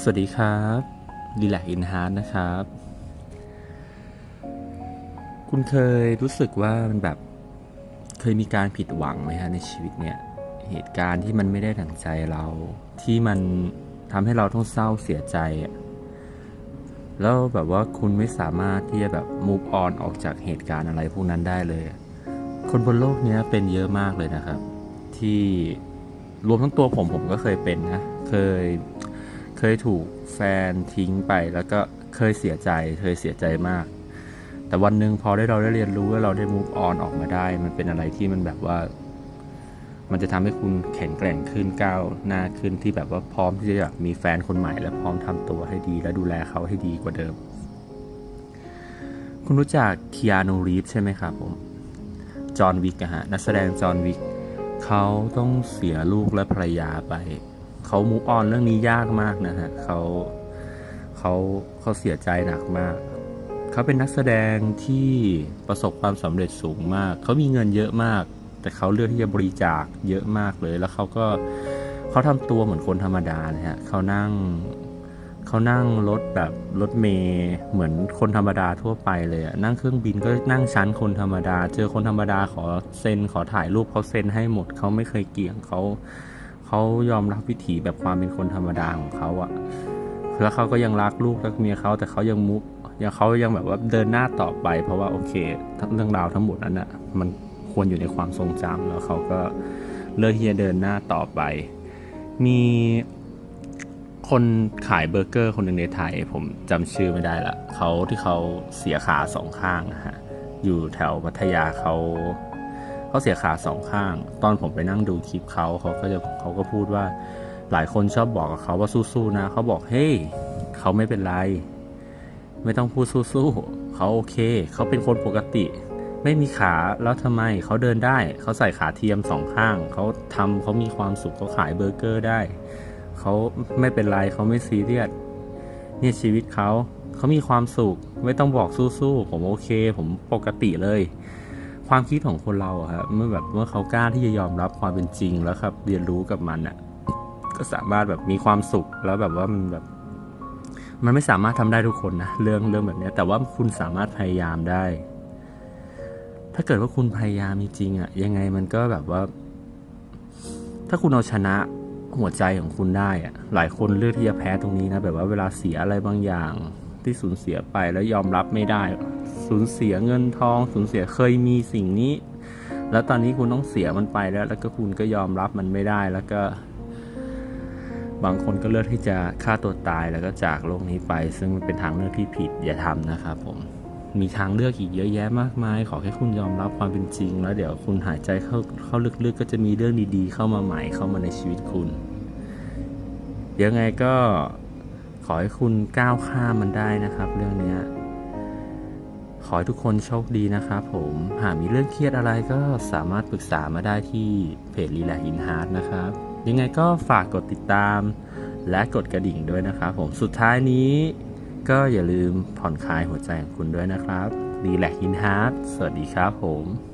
สวัสดีครับดีแลกอินฮาร์ดนะครับ คุณเคยรู้สึกว่ามันแบบเคยมีการผิดหวังไหมฮะในชีวิตเนี่ย เหตุการณ์ที่มันไม่ได้ดั่งใจเรา ที่มันทำให้เราต้องเศร้าเสียใจ แล้วแบบว่าคุณไม่สามารถที่จะแบบ move on ออกจากเหตุการณ์อะไรพวกนั้นได้เลย คนบนโลกเนี้ยเป็นเยอะมากเลยนะครับ ที่รวมทั้งตัวผมผมก็เคยเป็นนะ เคย เคยถูกแฟนทิ้งไปแล้วก็เคยเสียใจ เคยเสียใจมาก แต่วันหนึ่งพอได้เราได้เรียนรู้ว่าเราได้ move on ออกมาได้ มันเป็นอะไรที่มันแบบว่า มันจะทำให้คุณแข็งแกร่งขึ้นก้าวหน้าขึ้นที่แบบว่าพร้อมที่จะอยากมีแฟนคนใหม่และพร้อมทำตัวให้ดี และดูแลเขาให้ดีกว่าเดิม คุณรู้จักคีอานูรีฟใช่ไหมครับผมจอห์นวิกฮะนักแสดงจอห์นวิกเขาต้องเสียลูกและภรรยาไป เขามูออนเรื่องนี้ยากมากนะฮะเขาเขาเขาเสียใจหนักมาก เขาเป็นนักแสดงที่ประสบความสำเร็จสูงมาก เขามีเงินเยอะมาก แต่เขาเลือกที่จะบริจาคเยอะมากเลย แล้วเขาก็เขาทำตัวเหมือนคนธรรมดานะฮะเขานั่งเขานั่งรถแบบรถเมย์เหมือนคนธรรมดาทั่วไปเลยอะนั่งเครื่องบินก็นั่งชั้นคนธรรมดา เจอคนธรรมดาขอเซ็นขอถ่ายรูปเขาเซ็นให้หมดเขาไม่เคยเกี่ยงเขา เขายอมรับวิถีแบบความเป็นคนธรรมดาของเขาอะแล้วเขาก็ยังรักลูกรักเมียเขาแต่เขายังมุกยังเขายังแบบว่าเดินหน้าต่อไป เพราะว่าโอเคทั้งเรื่องราวทั้งหมดนั้นอะมันควรอยู่ในความทรงจำแล้วเขาก็เลือกที่จะเดินหน้าต่อไป มีคนขายเบอร์เกอร์คนหนึ่งในไทย ผมจำชื่อไม่ได้ละเขาที่เขาเสียขาสองข้างนะฮะอยู่แถวพัทยาเขา เขาเสียขาสองข้าง ตอนผมไปนั่งดูคลิปเขาเขาก็จะเขาก็พูดว่าหลายคนชอบบอกกับเขาว่าสู้ๆนะ เขาบอกเฮ้ยเขาไม่เป็นไร ไม่ต้องพูดสู้ๆเขาโอเค เขาเป็นคนปกติ ไม่มีขาแล้วทำไมเขาเดินได้ เขาใส่ขาเทียมสองข้าง เขาทำเขามีความสุขเขาขายเบอร์เกอร์ได้ เขาไม่เป็นไรเขาไม่ซีเรียสเนี่ยชีวิตเขาเขามีความสุข ไม่ต้องบอกสู้ๆผมโอเค ผมปกติเลย ความคิดของคนเราครับเมื่อแบบเมื่อเขากล้าที่จะยอมรับความเป็นจริงแล้วครับ เรียนรู้กับมันอะก็สามารถแบบมีความสุขแล้วแบบว่ามันแบบ มันไม่สามารถทำได้ทุกคนนะเรื่องเรื่องแบบนี้แต่ว่าคุณสามารถพยายามได้ ถ้าเกิดว่าคุณพยายามจริงๆอะยังไงมันก็แบบว่า ถ้าคุณเอาชนะหัวใจของคุณได้อะ หลายคนเลือกที่จะแพ้ตรงนี้นะแบบว่าเวลาเสียอะไรบางอย่าง ที่สูญเสียไปแล้วยอมรับไม่ได้ สูญเสียเงินทอง สูญเสียเคยมีสิ่งนี้ แล้วตอนนี้คุณต้องเสียมันไปแล้ว แล้วก็คุณก็ยอมรับมันไม่ได้แล้วก็ บางคนก็เลือกที่จะฆ่าตัวตายแล้วก็จากโลกนี้ไป ซึ่งมันเป็นทางเลือกที่ผิดอย่าทำนะครับผมมีทางเลือกอีกเยอะแยะมากมาย ขอแค่คุณยอมรับความเป็นจริง แล้วเดี๋ยวคุณหายใจเข้าเข้าลึกๆก็จะมีเรื่องดีๆ เข้ามาใหม่เข้ามาในชีวิตคุณยังไงก็ ขอให้คุณก้าวข้ามมันได้นะครับ เรื่องนี้ขอให้ทุกคนโชคดีนะครับผม หากมีเรื่องเครียดอะไรก็สามารถปรึกษามาได้ที่เพจลีลาอินฮาร์ดนะครับ ยังไงก็ฝากกดติดตาม และกดกระดิ่งด้วยนะครับผม สุดท้ายนี้ ก็อย่าลืมผ่อนคลายหัวใจของคุณด้วยนะครับรีแลกอินฮาร์ดสวัสดีครับผม